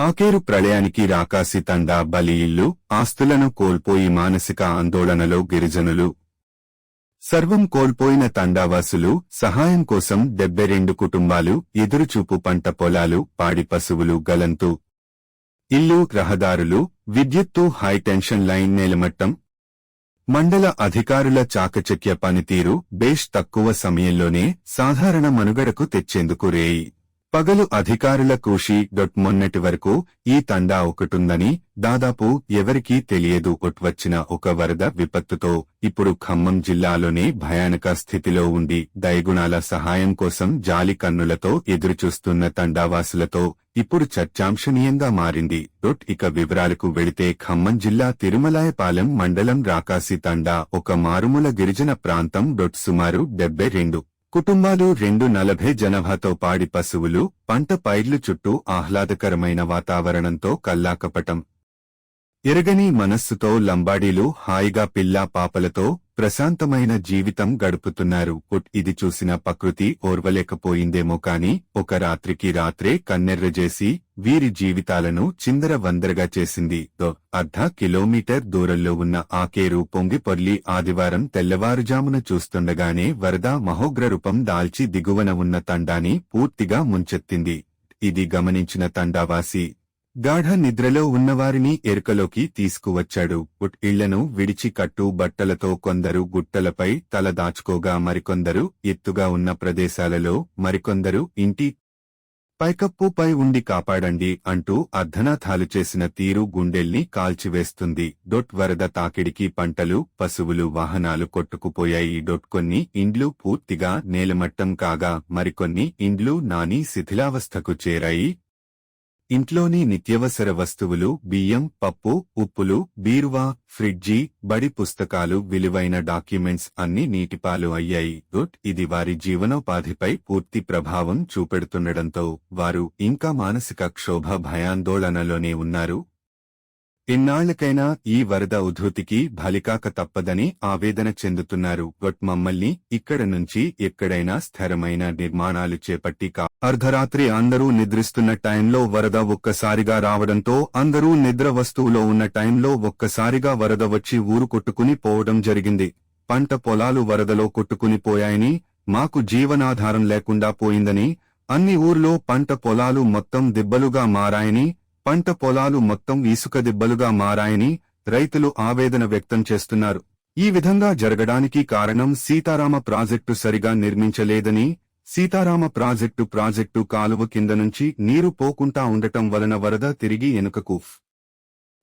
ఆకేరు ప్రళయానికి రాకాసి తండా బలి ఇల్లు ఆస్తులను కోల్పోయి మానసిక ఆందోళనలో గిరిజనులు. సర్వం కోల్పోయిన తండావాసులు సహాయం కోసం డెబ్బై రెండు కుటుంబాలు ఎదురుచూపు పంట పొలాలు పాడి పశువులు గలంతు. ఇల్లు రహదారులు విద్యుత్తు హైటెన్షన్ లైన్ నేలమట్టం. మండల అధికారుల చాకచక్య పనితీరు బేష్ తక్కువ సమయంలోనే సాధారణ మనుగడకు తెచ్చేందుకు రేయి. పగలు అధికారుల కృషి డొట్ మొన్నటి వరకు ఈ తండా ఒకటుందని దాదాపు ఎవరికీ తెలియదు వచ్చిన ఒక వరద విపత్తుతో ఇప్పుడు ఖమ్మం జిల్లాలోనే భయానక స్థితిలో ఉండి దయగుణాల సహాయం కోసం జాలి కన్నులతో ఎదురుచూస్తున్న తండావాసులతో ఇప్పుడు చర్చాంశనీయంగా మారింది. డొట్ ఇక వివరాలకు వెళితే ఖమ్మం జిల్లా తిరుమలాయపాలెం మండలం రాకాసి తండా ఒక మారుమూల గిరిజన ప్రాంతం డొట్ సుమారు డెబ్బై రెండు కుటుంబాలు రెండు నలభై జనాభాతో పాడి పశువులు పంట పైర్లు చుట్టూ ఆహ్లాదకరమైన వాతావరణంతో కల్లాకపటం. ఎరగని మనస్సుతో లంబాడీలు హాయిగా పిల్లా పాపలతో ప్రశాంతమైన జీవితం గడుపుతున్నారు. ఇది చూసిన ప్రకృతి ఓర్వలేకపోయిందేమో కాని ఒక రాత్రికి రాత్రే కన్నెర్రజేసి వీరి జీవితాలను చిందర వందరగా చేసింది. దో అర్ధ కిలోమీటర్ దూరంలో ఉన్న ఆకేరు పొంగిపొర్లి ఆదివారం తెల్లవారుజామున చూస్తుండగానే వరద మహోగ్ర రూపం దాల్చి దిగువన ఉన్న తండాని పూర్తిగా ముంచెత్తింది. ఇది గమనించిన తండావాసి గాఢ నిద్రలో ఉన్నవారిని ఎరుకలోకి తీసుకువచ్చాడు. ఉట్ ఇళ్ళను విడిచి కట్టు బట్టలతో కొందరు గుట్టలపై తల దాచుకోగా మరికొందరు ఎత్తుగా ఉన్న ప్రదేశాలలో మరికొందరు ఇంటి పైకప్పుపై ఉండి కాపాడండి అంటూ అర్ధనాథాలు చేసిన తీరు గుండెల్ని కాల్చివేస్తుంది. డొట్ వరద తాకిడికి పంటలు పశువులు వాహనాలు కొట్టుకుపోయాయి. డొట్ కొన్ని ఇండ్లు పూర్తిగా నేలమట్టం కాగా మరికొన్ని ఇండ్లు నాని శిథిలావస్థకు చేరాయి. ఇంట్లోని నిత్యవసర వస్తువులు బియ్యం పప్పు ఉప్పులు బీరువా ఫ్రిడ్జి బడి పుస్తకాలు విలువైన డాక్యుమెంట్స్ అన్ని నీటిపాలు అయ్యాయి. గుడ్ ఇది వారి జీవనోపాధిపై పూర్తి ప్రభావం చూపెడుతుండటంతో వారు ఇంకా మానసిక క్షోభ భయాందోళనలోనే ఉన్నారు. ఇన్నాళ్ళకైనా ఈ వరద ఉధృతికి బలికాక తప్పదని ఆవేదన చెందుతున్నారు. గొట్ మమ్మల్ని ఇక్కడ నుంచి ఎక్కడైనా స్థిరమైన నిర్మాణాలు చేపట్టి కా అర్ధరాత్రి అందరూ నిద్రిస్తున్న టైంలో వరద ఒక్కసారిగా రావడంతో అందరూ నిద్ర వస్తువులో ఉన్న టైంలో ఒక్కసారిగా వరద వచ్చి ఊరు కొట్టుకుని పోవడం జరిగింది. పంట పొలాలు వరదలో కొట్టుకుని పోయాయని మాకు జీవనాధారం లేకుండా పోయిందని అన్ని ఊర్లో పంట పొలాలు మొత్తం దిబ్బలుగా మారాయని పంట పొలాలు మొత్తం ఇసుక దిబ్బలుగా మారాయని రైతులు ఆవేదన వ్యక్తం చేస్తున్నారు. ఈ విధంగా జరగడానికి కారణం సీతారామ ప్రాజెక్టు సరిగా నిర్మించలేదని సీతారామ ప్రాజెక్టు ప్రాజెక్టు కాలువ కింద నుంచి నీరు పోకుంటా ఉండటం వలన వరద తిరిగి ఎనుకకు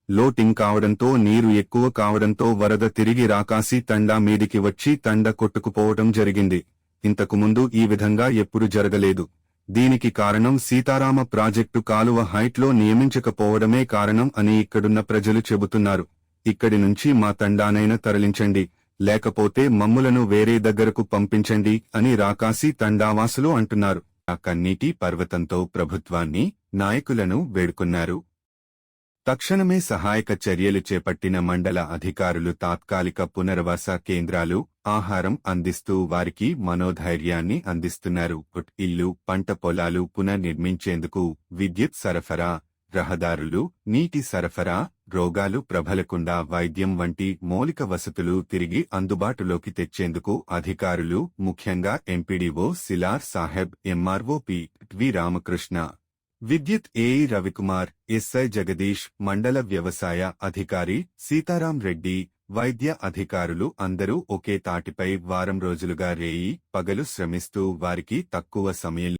లోటింగ్ కావడంతో నీరు ఎక్కువ కావడంతో వరద తిరిగి రాకాసి తండా మీదికి వచ్చి తండ కొట్టుకుపోవడం జరిగింది. ఇంతకుముందు ఈ విధంగా ఎప్పుడు జరగలేదు. దీనికి కారణం సీతారామ ప్రాజెక్టు కాలువ హైట్లో నియమించకపోవడమే కారణం అని ఇక్కడున్న ప్రజలు చెబుతున్నారు. ఇక్కడి నుంచి మా తండానైనా తరలించండి లేకపోతే మమ్ములను వేరే దగ్గరకు పంపించండి అని రాకాసి తండావాసులు అంటున్నారు. ఆ కన్నీటి పర్వతంతో ప్రభుత్వాన్ని నాయకులను వేడుకున్నారు. తక్షణమే సహాయక చర్యలు చేపట్టిన మండల అధికారులు తాత్కాలిక పునర్వాస కేంద్రాలు ఆహారం అందిస్తూ వారికి మనోధైర్యాన్ని అందిస్తున్నారు. ఇల్లు పంట పొలాలు పునర్నిర్మించేందుకు విద్యుత్ సరఫరా రహదారులు నీటి సరఫరా రోగాలు ప్రబలకుండా వైద్యం వంటి మౌలిక వసతులు తిరిగి అందుబాటులోకి తెచ్చేందుకు అధికారులు ముఖ్యంగా MPDO Silar Saheb MRO P V Ramakrishna విద్యుత్ ఏఈ రవికుమార్ ఎస్ఐ జగదీష్ మండల వ్యవసాయ అధికారి సీతారాం రెడ్డి వైద్య అధికారులు అందరూ ఒకే తాటిపై వారం రోజులుగా రేయి పగలు శ్రమిస్తూ వారికి తక్కువ సమయం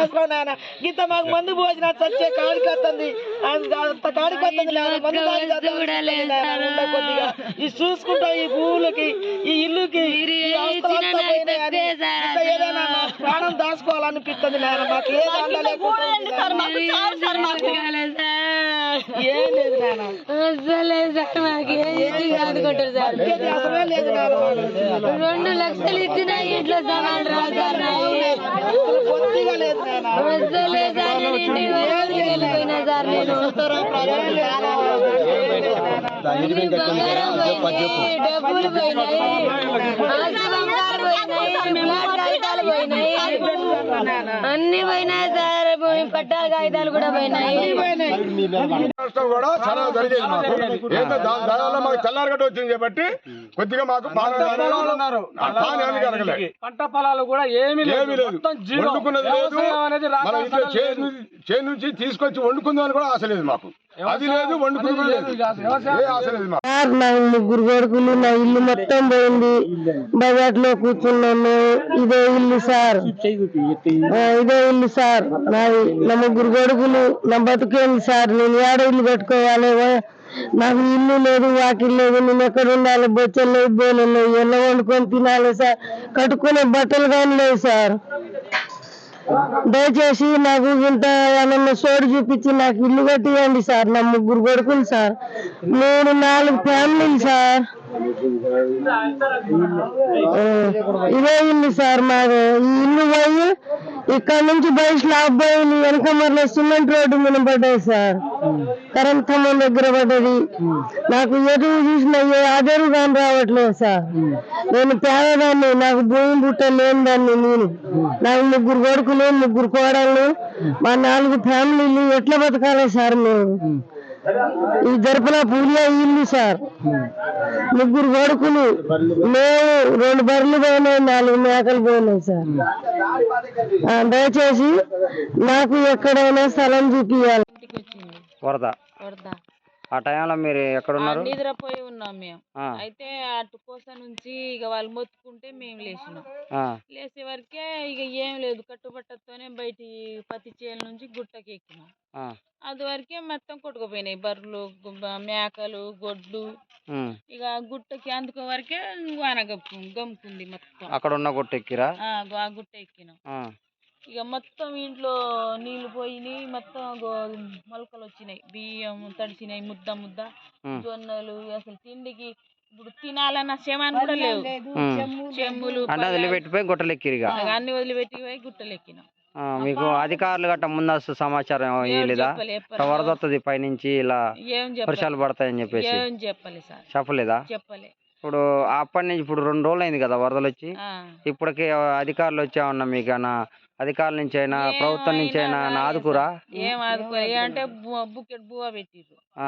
అనవసరం నాయన ఇంత మాకు మందు పోసిన చచ్చే కాడికి వస్తుంది. అంత కాడికి వస్తుంది కొద్దిగా. ఇది చూసుకుంటా ఈ పువ్వులకి ఈ ఇల్లుకి ఈ ఏదైనా ప్రాణం దాచుకోవాలనిపిస్తుంది నాయన మాకు. ఏం లేదు నాయన ఏది లేదు. రెండు లక్షలు ఇచ్చిన ఇంట్లో సమాన్ రాదు డబ్బులు పోయినాయి. అన్ని పోయినాయి సార్. పట్టాల కాగితాలు కూడా పోయినాయి. నష్టం కూడా చాలా జరిగేది మాకు ఏంటో దా- దానివల్ల మాకు తెల్లారగట్ట వచ్చింది కాబట్టి కొద్దిగా మాకు పంట పొలాలు కూడా ఏమీ లేదు. ఏమీ లేదు. వండుకున్నది మన ఇంట్లో చేను నుంచి తీసుకొచ్చి వండుకుందామని కూడా ఆశ లేదు మాకు. అది లేదు నా ముగ్గురు కొడుకులు నా ఇల్లు మొత్తం పోయింది. బజార్లో కూర్చున్నాము. ఇదే ఇల్లు సార్. ఇదే ఇల్లు సార్. నాది నా ముగ్గురు కొడుకులు నా బతుకేంది సార్? నేను ఏడ ఇల్లు కట్టుకోవాలి? నాకు ఇల్లు లేదు వాకిల్ లేదు నేను ఎక్కడ ఉండాలి? బొచ్చలు లేదు బోలు లేదు ఎన్న వండుకొని తినాలి సార్? కట్టుకునే బట్టలు కానీ లేవు సార్. దయచేసి నాకు ఇంత ఏమన్నా సోడు చూపించి నాకు ఇల్లు కట్టియండి సార్. నా ముగ్గురు కొడుకులు సార్. నేను నాలుగు ఫ్యామిలీలు సార్. ఇదే ఇల్లు సార్ మాది. ఈ ఇల్లు పోయి ఇక్కడ నుంచి బయట స్లాబ్ పోయింది వెనక మరల సిమెంట్ రోడ్డు మీద పడ్డది సార్. కరెంట్ ఖమ్మం దగ్గర పడ్డది. నాకు ఎటు చూసిన ఏ ఆధారు కానీ రావట్లేదు సార్. నేను పేదదాన్ని నాకు భూమి బుట్ట లేని దాన్ని నేను. నాకు ముగ్గురు కొడుకులు ముగ్గురు కోడళ్ళు మా నాలుగు ఫ్యామిలీలు ఎట్లా బతకాలి సార్ మేము? ఈ జరపన పూలియా ఇల్లు సార్. ముగ్గురు కొడుకులు మేము రెండు బర్రెలు పోయినాయి నాలుగు మేకలు పోయినాయి సార్. ఆ, దయచేసి నాకు ఎక్కడైనా స్థలం చూపించాలి వరద. ఆ టైంలో మీరు ఎక్కడున్నారు? నిద్రపోయి ఉన్నాం మేము. అయితే అటు కోస నుంచి ఇక వాళ్ళు మొత్తుకుంటే మేము లేచినాం. లేచే వరకే ఇక ఏం లేదు. కట్టుబట్టతోనే బయటి పత్తి చేల నుంచి గుట్టకి ఎక్కినాం అది వరకే మొత్తం కొట్టుకుపోయినాయి. బర్రెలు మేకలు గొడ్లు. ఇక గుట్టకి అందుకో వరకే వాన గమ్ముకుంది మొత్తం. అక్కడ ఉన్న గుట్ట ఎక్కిరా గుట్ట ఎక్కినాం. ఇక మొత్తం ఇంట్లో నీళ్ళు పోయినాయి మొత్తం గో- మొలకలు వచ్చినాయి. బియ్యం తడిచినాయి ముద్ద ముద్ద. జొన్నలు అసలు తిండికి ఇప్పుడు తినాలన్న క్షేమాన్ని కూడా లేవు. చెమ్ములు అంటే వదిలిపెట్టిపోయి గుట్టలు ఎక్కిరిగా పల్లాలు అన్ని వదిలిపెట్టి పోయి గుట్టలు ఎక్కినాం ఆ, మీకు అధికారులు గట్ట ముందస్తు సమాచారం ఇవ్వలేదా వరద వస్తుంది పైనుంచి ఇలా వర్షాలు పడతాయని చెప్పేసి? ఏం చెప్పలే సార్. చెప్పలేదా? చెప్పలే. ఇప్పుడు అప్పటి నుంచి ఇప్పుడు రెండు రోజులు అయింది కదా వరదలు వచ్చి. ఇప్పటికి అధికారులు వచ్చామన్నా మీకు అన్న అధికారుల నుంచి అయినా ప్రభుత్వం నుంచి అయినా ఆదుకురా. ఏం ఆదుకో అంటే బు- బుకెట్ బువ్వ పెట్టిర్రు.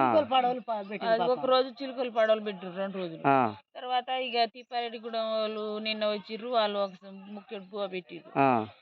ఒక రోజు చిలుకలు పడవలు పెట్టిర్రు రెండు రోజులు. ఆ, తర్వాత ఇక తిప్పారెడ్డి కూడా వాళ్ళు నిన్న వచ్చిర్రు వాళ్ళు ఒక బుకెట్ బువ్వ పెట్టిర్రు.